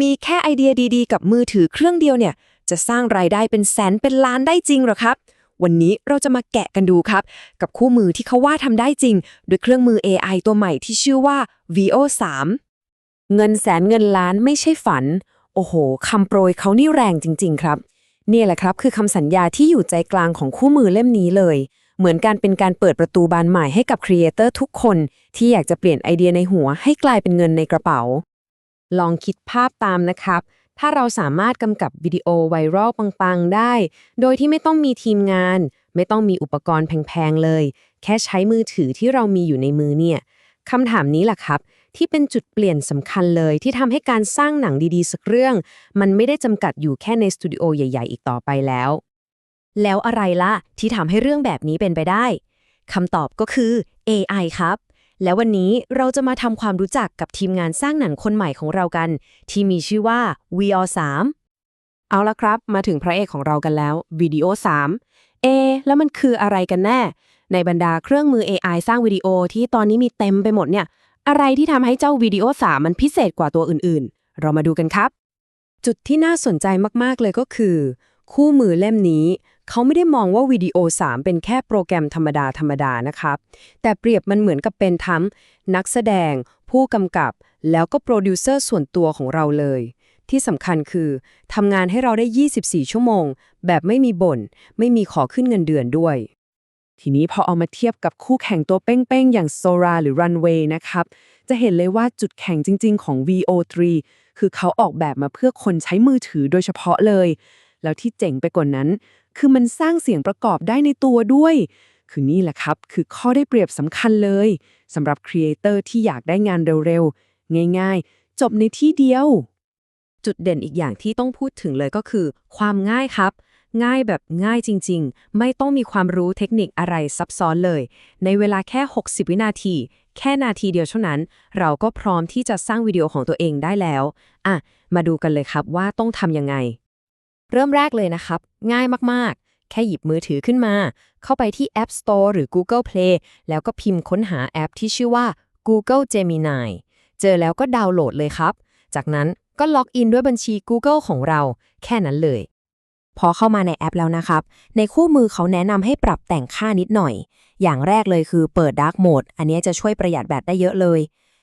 มีแค่ไอเดียดีๆ กับมือถือเครื่องเดียวเนี่ย จะสร้างรายได้เป็นแสนเป็นล้านได้จริงหรอครับ วันนี้เราจะมาแกะกันดูครับ กับคู่มือที่เขาว่าทำได้จริง ด้วยเครื่องมือ AI ตัวใหม่ที่ชื่อว่า VO 3เงินแสนเงินล้านไม่ใช่ฝัน โอ้โหคำโปรยเขานี่แรงจริง ๆ ครับ เนี่ยแหละครับคือคำสัญญาที่อยู่ใจกลางของคู่มือเล่มนี้เลยเหมือนการเป็นการเปิดประตูบานใหม่ให้กับครีเอเตอร์ทุกคน ที่อยากจะเปลี่ยนไอเดียในหัวให้กลายเป็นเงินในกระเป๋า ลองคิดภาพตามนะครับ ถ้าเราสามารถกำกับวิดีโอไวรัลปังๆ ได้ โดยที่ไม่ต้องมีทีมงาน ไม่ต้องมีอุปกรณ์แพงๆ เลย แค่ใช้มือถือที่เรามีอยู่ในมือเนี่ยคำถามนี้แหละครับ ที่เป็นจุดเปลี่ยนสำคัญเลยที่ทำให้การสร้างหนังดีๆ สักเรื่อง มันไม่ได้จำกัดอยู่แค่ในสตูดิโอใหญ่ๆ อีกต่อไปแล้ว แล้วอะไรล่ะที่ทำให้เรื่องแบบนี้เป็นไปได้คำตอบก็คือ AI ครับ แล้ววันนี้เราจะมาทำความรู้จักกับทีมงานสร้างหนังคนใหม่ของเรากัน ที่มีชื่อว่า VR 3 เอาละครับ มาถึงพระเอกของเรากันแล้ววิดีโอ3เอแล้วมันคืออะไรกันแน่ ในบรรดาเครื่องมือ AI สร้างวิดีโอที่ตอนนี้มีเต็มไปหมดเนี่ย อะไรที่ทำให้เจ้าวิดีโอ3มันพิเศษกว่าตัวอื่นๆ เรามาดูกันครับ จุดที่น่าสนใจมากๆเลยก็คือ คู่มือเล่มนี้ เขาไม่ได้มองว่าวิดีโอ 3 เป็นแค่โปรแกรมธรรมดาธรรมดานะครับ แต่เปรียบมันเหมือนกับเป็นทั้งนักแสดง ผู้กำกับ แล้วก็โปรดิวเซอร์ส่วนตัวของเราเลย ที่สำคัญคือทำงานให้เราได้ 24 ชั่วโมง แบบไม่มีบ่น ไม่มีขอขึ้นเงินเดือนด้วย ทีนี้พอเอามาเทียบกับคู่แข่งตัวเป้งๆ อย่าง Sora หรือ Runway นะครับ จะเห็นเลยว่าจุดแข็งจริง ๆ ของ VO3 คือเขาออกแบบมาเพื่อคนใช้มือถือโดยเฉพาะเลย แล้วที่เจ๋งไปกว่านั้น คือมันสร้างเสียงประกอบได้ในตัวด้วย คือนี่แหละครับ คือข้อได้เปรียบสำคัญเลยสำหรับครีเอเตอร์ที่อยากได้งานเร็วๆ ง่ายๆ จบในที่เดียว จุดเด่นอีกอย่างที่ต้องพูดถึงเลยก็คือ ความง่ายครับ ง่ายแบบง่ายจริง ๆ ไม่ต้องมีความรู้เทคนิคอะไรซับซ้อนเลย ในเวลาแค่ 60 วินาที แค่นาทีเดียวเท่านั้น เราก็พร้อมที่จะสร้างวิดีโอของตัวเองได้แล้ว อะ มาดูกันเลยครับว่าต้องทำยังไง เริ่มแรกเลยนะครับ ง่ายมากๆ แค่หยิบมือถือขึ้นมา เข้าไปที่ App Store หรือ Google Play แล้วก็พิมพ์ค้นหาแอปที่ชื่อว่า Google Gemini เจอแล้วก็ดาวน์โหลดเลยครับ จากนั้นก็ล็อกอินด้วยบัญชี Google ของเรา แค่นั้นเลย พอเข้ามาในแอปแล้วนะครับ ในคู่มือเขาแนะนำให้ปรับแต่งค่านิดหน่อย อย่างแรกเลยคือเปิด Dark Mode อันนี้จะช่วยประหยัดแบตได้เยอะเลย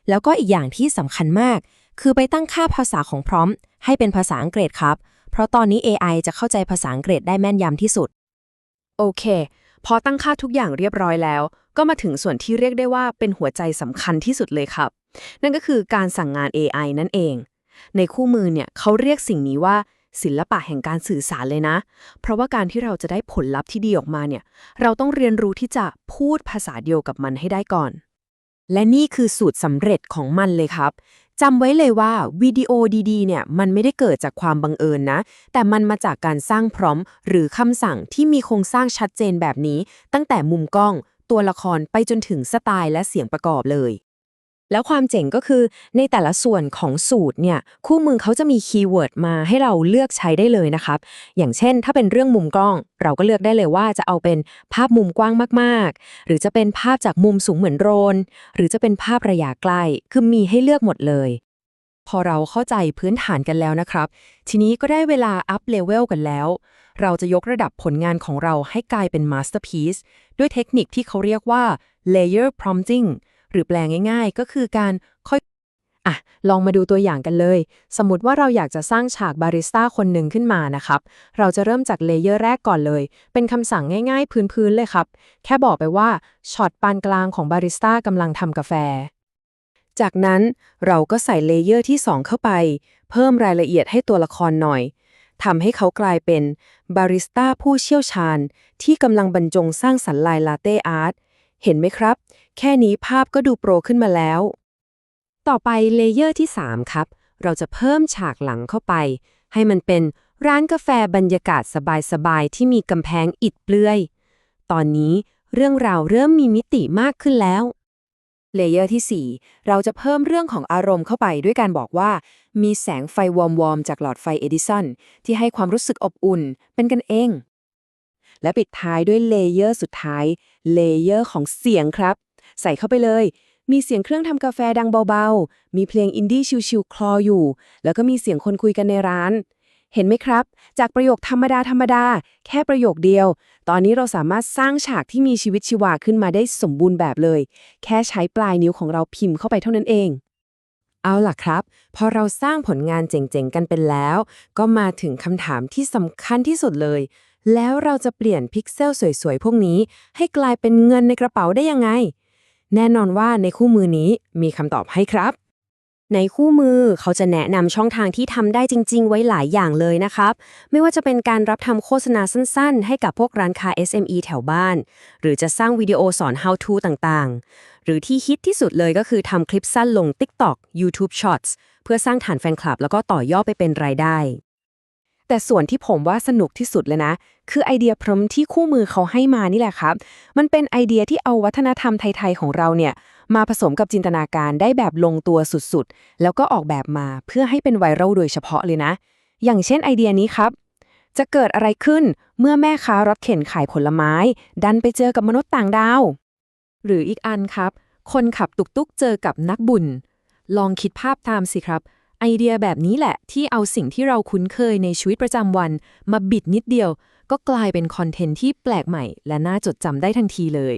แล้วก็อีกอย่างที่สำคัญมาก คือไปตั้งค่าภาษาของพร้อม ให้เป็นภาษาอังกฤษครับ เพราะตอนนี้ AI จะเข้าใจภาษาอังกฤษได้แม่นยำที่สุด โอเค พอตั้งค่าทุกอย่างเรียบร้อยแล้ว ก็มาถึงส่วนที่เรียกได้ว่าเป็นหัวใจสำคัญที่สุดเลยครับ นั่นก็คือการสั่งงาน AI นั่นเอง ในคู่มือเนี่ยเขาเรียกสิ่งนี้ว่าศิลปะแห่งการสื่อสารเลยนะ เพราะว่าการที่เราจะได้ผลลัพธ์ที่ดีออกมาเนี่ย เราต้องเรียนรู้ที่จะพูดภาษาเดียวกับมันให้ได้ก่อน และนี่คือสูตรสำเร็จของมันเลยครับ จำไว้เลยว่าวิดีโอดีๆ เนี่ยมันไม่ได้เกิดจากความบังเอิญนะ แต่มันมาจากการสร้างพร้อม หรือคำสั่งที่มีโครงสร้างชัดเจนแบบนี้ ตั้งแต่มุมกล้อง ตัวละครไปจนถึงสไตล์และเสียงประกอบเลย แล้วความเจ๋งก็คือในแต่ละส่วนของสูตรเนี่ยคู่มือเขาจะมีคีย์เวิร์ดมาให้เราเลือกใช้ได้เลยนะครับ อย่างเช่น ถ้าเป็นเรื่องมุมกล้อง เราก็เลือกได้เลยว่าจะเอาเป็นภาพมุมกว้างมากๆ หรือจะเป็นภาพจากมุมสูงเหมือนโดรน หรือจะเป็นภาพระยะใกล้ คือมีให้เลือกหมดเลย พอเราเข้าใจพื้นฐานกันแล้วนะครับ ทีนี้ก็ได้เวลาอัพเลเวลกันแล้ว เราจะยกระดับผลงานของเราให้กลายเป็นมาสเตอร์พีซด้วยเทคนิคที่เขาเรียกว่า layer prompting หรือแปลงง่าย ๆ ก็คือการค่อยอะลองมาดูตัวอย่างกันเลย สมมติว่าเราอยากจะสร้างฉากบาริสต้าคนหนึ่งขึ้นมานะครับ เราจะเริ่มจากเลเยอร์แรกก่อนเลย เป็นคำสั่งง่ายๆ พื้นๆเลยครับ แค่บอกไปว่าช็อตปานกลางของบาริสต้ากำลังทำกาแฟ จากนั้นเราก็ใส่เลเยอร์ที่ 2 เข้าไป เพิ่มรายละเอียดให้ตัวละครหน่อยทำให้เขากลายเป็นบาริสต้าผู้เชี่ยวชาญ ที่กำลังบรรจงสร้างสรรค์ลายลาเต้อาร์ตเห็นไหมครับ แค่นี้ภาพก็ดูโปรขึ้นมาแล้ว ต่อไปเลเยอร์ที่ 3 ครับ เราจะเพิ่มฉากหลังเข้าไป ให้มันเป็นร้านกาแฟบรรยากาศสบายๆ ที่มีกำแพงอิฐเปลือย ตอนนี้เรื่องราวเริ่มมีมิติมากขึ้นแล้วเลเยอร์ที่ 4 เราจะเพิ่มเรื่องของอารมณ์เข้าไปด้วยการบอกว่า มีแสงไฟวอร์มๆ จากหลอดไฟเอดิสันที่ให้ความรู้สึกอบอุ่น เป็นกันเอง และปิดท้ายด้วยเลเยอร์สุดท้ายเลเยอร์ของเสียงครับ ใส่เข้าไปเลย มีเสียงเครื่องทำกาแฟดังเบาๆ มีเพลงอินดี้ชิวๆคลออยู่ แล้วก็มีเสียงคนคุยกันในร้าน เห็นไหมครับ จากประโยคธรรมดาธรรมดา แค่ประโยคเดียว ตอนนี้เราสามารถสร้างฉากที่มีชีวิตชีวาขึ้นมาได้สมบูรณ์แบบเลย แค่ใช้ปลายนิ้วของเราพิมพ์เข้าไปเท่านั้นเองเอาล่ะครับ พอเราสร้างผลงานเจ๋งๆ กันเป็นแล้ว ก็มาถึงคำถามที่สำคัญที่สุดเลย แล้วเราจะเปลี่ยนพิกเซลสวยๆ พวกนี้ ให้กลายเป็นเงินในกระเป๋าได้ยังไง แน่นอนว่าในคู่มือนี้มีคำตอบให้ครับ ในคู่มือเขาจะแนะนำช่องทางที่ทำได้จริง ๆ ไว้หลายอย่างเลยนะครับ ไม่ว่าจะเป็นการรับทำโฆษณาสั้น ๆ ให้กับพวกร้านค้า SME แถวบ้าน หรือจะสร้างวิดีโอสอน how to ต่างๆ หรือที่ฮิตที่สุดเลยก็คือทำคลิปสั้นลง TikTok YouTube Shorts เพื่อสร้างฐานแฟนคลับ แล้วก็ต่อยอดไปเป็นรายได้ แต่ส่วนที่ผมว่าสนุกที่สุดเลยนะ คือไอเดียพร้อมที่คู่มือเขาให้มานี่แหละครับ มันเป็นไอเดียที่เอาวัฒนธรรมไทย ๆ ของเราเนี่ยมาผสมกับจินตนาการได้แบบลงตัวสุดๆ แล้วก็ออกแบบมาเพื่อให้เป็นไวรัลโดยเฉพาะเลยนะ อย่างเช่นไอเดียนี้ครับ จะเกิดอะไรขึ้นเมื่อแม่ค้ารถเข็นขายผลไม้ ดันไปเจอกับมนุษย์ต่างดาว หรืออีกอันครับ คนขับตุกตุกเจอกับนักบุญ ลองคิดภาพตามสิครับ ไอเดียแบบนี้แหละที่เอาสิ่งที่เราคุ้นเคยในชีวิตประจำวัน มาบิดนิดเดียว ก็กลายเป็นคอนเทนต์ที่แปลกใหม่ และน่าจดจำได้ทันทีเลย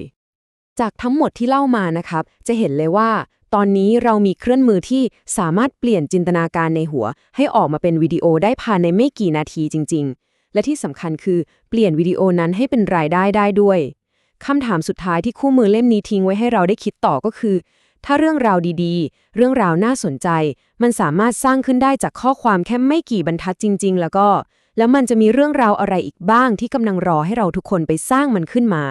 จากทั้งหมดที่เล่ามานะครับ จะเห็นเลยว่า ตอนนี้เรามีเครื่องมือที่สามารถเปลี่ยนจินตนาการในหัว ให้ออกมาเป็นวิดีโอได้ภายในไม่กี่นาทีจริง ๆ และที่สำคัญคือเปลี่ยนวิดีโอนั้นให้เป็นรายได้ได้ด้วยคำถามสุดท้ายที่คู่มือเล่มนี้ทิ้งไว้ให้เราได้คิดต่อก็คือ ถ้าเรื่องราวดีๆ เรื่องราวน่าสนใจ มันสามารถสร้างขึ้นได้จากข้อความแค่ไม่กี่บรรทัดจริง ๆ แล้วก็ แล้วมันจะมีเรื่องราวอะไรอีกบ้างที่กำลังรอให้เราทุกคนไปสร้างมันขึ้นมา